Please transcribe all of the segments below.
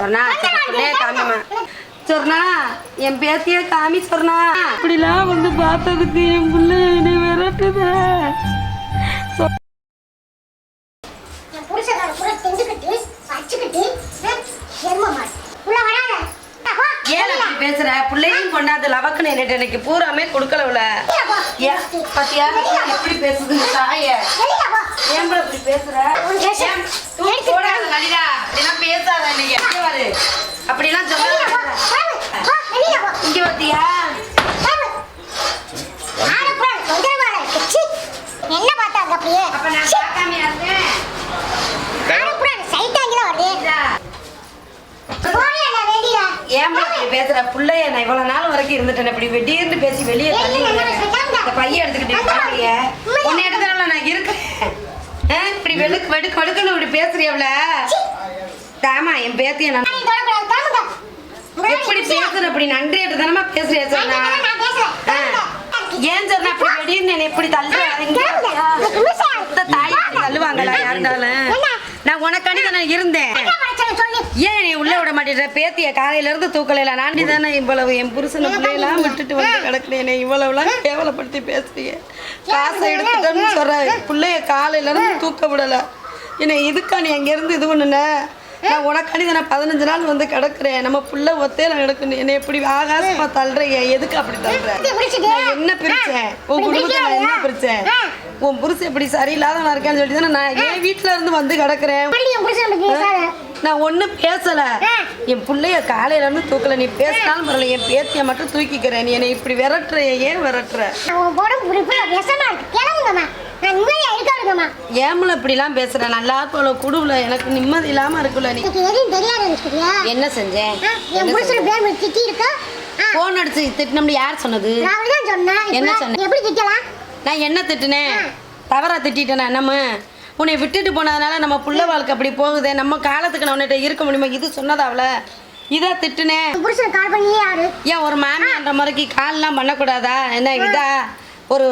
சொன்னா காமிமா சொன்னா என் பேத்திய காமி சொன்னா. இப்படிலாம் வந்து பார்த்ததுக்கு என் பிள்ளை என்னை விரட்டுத. பேசுற? பிள்ளையும் கொண்டாந்து லவக்குன்னு என்னட்டு எனக்கு பூராமே கொடுக்கலவுல பாத்தியா? எப்படி பேசுது தாய. ஏன் இப்படி பேசுற? போடாத லலிதா அப்படிலாம் பேசாத நீ எப்படி வரு அப்படிலாம் போ. இங்க. சீ. என்ன பார்த்தாங்க அப்படியே? அப்ப நான் பார்க்காமையா இருந்தேன் இப்படி பேசுற? புள்ளைய நான் இவ்வளவு நாள் வரைக்கும் இருந்துட்டேன். இப்படி வெட்டியிருந்து பேசி வெளியே தள்ளி பையன் எடுத்துக்கிட்டு பாருங்க. உன்னை இடத்துல நான் இருக்கேன். இப்படி வெளுக்கு வெடுக்கு வெடுக்குன்னு இப்படி பேசுறியவள தாமா என் பேத்திய நான் எப்படி. பேசுற? அப்படி நன்றி எடுத்தனமா பேசுறியா சொன்னா. ஏன் சொன்னா அப்படி வெடின்னு லூசா இருக்கு. தாய் தள்ளுவாங்களா? யாருந்தாலும்? நான் உனக்காண்டி நான் இருந்தேன். ஏன் நீ உள்ள விட மாட்டேற பேத்திய காலையில இருந்து தூக்கலையில. நாண்டி தானே இவ்வளவு என் புருஷனை பிள்ளையெல்லாம் விட்டுட்டு வந்து கிடக்குறேனே. இவ்வளவுலாம் கேவலப்படுத்தி பேசுறீங்க காசை எடுத்துட்டேன்னு சொல்ற. பிள்ளைய காலையில இருந்து தூக்க விடல. என்னை இதுக்கா நீ அங்க இருந்து இது பண்ணுன? நான் உனக்காண்டி தானே பதினஞ்சு நாள் வந்து கிடக்குறேன். நம்ம புள்ள ஒத்தையில கிடக்குன்னு. என்னை எப்படி ஆகாசமா தள்ளுறீங்க? எதுக்கு அப்படி தள்ளுற? இது பிடிச்சிட்டு. நான் என்ன பிரிச்சேன்? உன் குடும்பத்தை நான் என்ன பிரிச்சேன்? உன் புருஷன் இப்படி சரியில்லாதவனா இருக்கேன்னு சொல்லி தானே நான் என் வீட்டுல இருந்து வந்து கிடக்குறேன். நான் ஒன்றும் பேசல. என் பிள்ளைய காலையில இருந்து தூக்கல. நீ பேசினாலும் பரவாயில்ல. என் பேத்திய மட்டும் தூக்கிக்கிறேன் நீ என்னை இப்படி விரட்டுற. ஏன் விரட்டுற. ஏமல இப்படிலாம் பேசுற? நல்லா போல குடுவுல எனக்கு நிம்மதி இல்லாம இருக்குல்ல நீ? என்ன செஞ்சேன் போன் அடிச்சு திட்டினோம்னு யார் சொன்னது? சொன்னேன். என்ன இப்ப சொன்ன? எப்படி திட்டலாம்? நான் என்ன திட்டுனேன்? தவறா திட்டிட்டேனா? நம்ம உன்னை விட்டுட்டு போனதுனால நம்ம புள்ள வாழ்க்கை அப்படி போகுதே. நம்ம காலத்துக்கு நான் உன்னிட்ட இருக்க முடியுமா? இது சொன்னதா அவள? இதா திட்டுனேன் புருஷனை கால் பண்ணி யாரு? ஏன் ஒரு மாமியான்ற முறைக்கு கால்லாம் பண்ணக்கூடாதா? என்ன இதா? ஒரு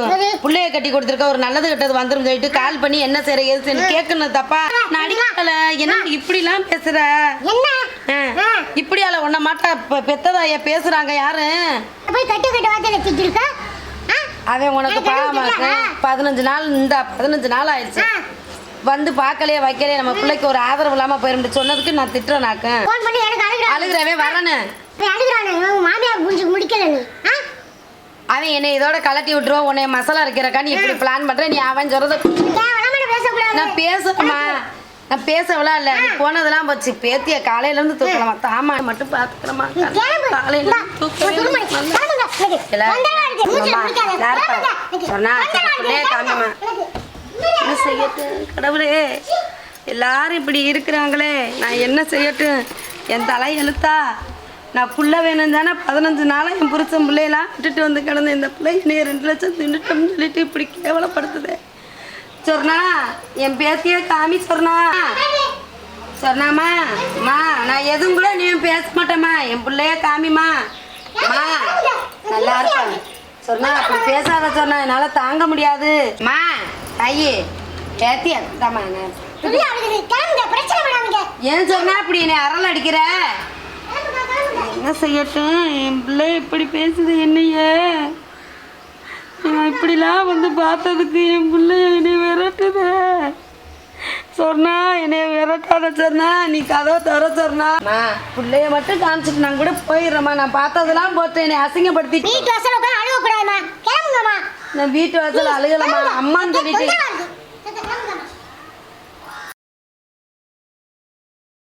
புள்ளைய கட்டி கொடுத்துருக்க ஒரு நல்லது கெட்டது வந்துரும் சொல்லிட்டு கால் பண்ணி என்ன செய்யற எது கேட்கணும் தப்பா? நான் அடிக்கல. என்ன இப்படிலாம் பேசுற? என்ன? ஆ, ஆ, இப்படியால உன்னை மாட்டா பெ- பெத்ததாய பேசுறாங்க யாரு? போய் கட்டு கட்டு வார்த்தையில அவன் உனக்கு பாவமா. பதினஞ்சு நாள் இந்த பதினஞ்சு நாள் ஆயிடுச்சு. வந்து பார்க்கலையே வைக்கலையே நம்ம பிள்ளைக்கு ஒரு ஆதரவு இல்லாம போயிருந்து சொன்னதுக்கு நான் phone பண்ணி எனக்கு அழுகுறான். அழுகிறவே வரணும் போய் அழுகுறானே, உன் மாமியார் புரிஞ்சுக்க முடிக்கல நீ. ஆ, அவன் என்னை இதோட கலட்டி விட்டுருவான் உன்னை மசாலா இருக்கிறக்கா நீ இப்படி பிளான் பண்ற நீ அவன் சொல்றத பேசக்கூடாது. நான் பேசுறேம்மா நான் பேசவெல்லாம் இல்ல நீ போனதெல்லாம் போச்சு பேத்திய காலையில இருந்து தூக்கலாமா தாமா மட்டும் பாத்துக்கிறமா நீ கிளம்பு. காலையில இருந்து தூக்கவே. இல்லை. கிளம்புங்க. எனக்கு இருக்கு. கிளம்புங்க. எனக்கு சொன்னா, இருக்கு. எனக்கு செய்யட்டும் கடவுளே. எல்லாரும் இப்படி இருக்கிறாங்களே. நான் என்ன செய்யட்டும்? என் தலை எழுத்தா? நான் புள்ள வேணும் தானே? பதினஞ்சு நாளாக என் புருஷன் பிள்ளையெல்லாம் விட்டுட்டு வந்து கிடந்த இந்த பிள்ளை என்னைய ரெண்டு லட்சம் தின்னுட்டோம்னு சொல்லிட்டு இப்படி கேவலப்படுத்துதே. சொன்னா என் பேத்திய காமி சொர்ணா. சொன்னாமா அம்மா நான் எதுவும் கூட நீ பேச மாட்டேம்மா. என் பிள்ளைய காமிம்மா. அம்மா நல்லா இருக்கா சொன்னா அப்படி பேசாத சொன்னா என்னால தாங்க முடியாது. மா ஐயே பேத்தி அதாம்மா. ஏன் சொன்னா அப்படி என்னை அரல் அடிக்கிற. என்ன செய்யட்டும் என் பிள்ளை இப்படி பேசுது என்னைய நான் இப்படிலாம் வந்து பார்த்ததுக்கு என் பிள்ளை என்னை விரட்டுது சொன்னா என்னைய விரட்டாத சொன்னா நீ கதவை தர சொன்னா பிள்ளைய மட்டும் காமிச்சிட்டு நான் கூட போயிடுறேம்மா நான் பார்த்ததெல்லாம் போட்டு என்னை அசிங்கப்படுத்தி வீட்டு அழுகக்கூடாதும்மா. கிளம்புங்கம்மா. நான் வீட்டு வாசல் அழுகலம்மா அம்மான்னு சொல்லிட்டு.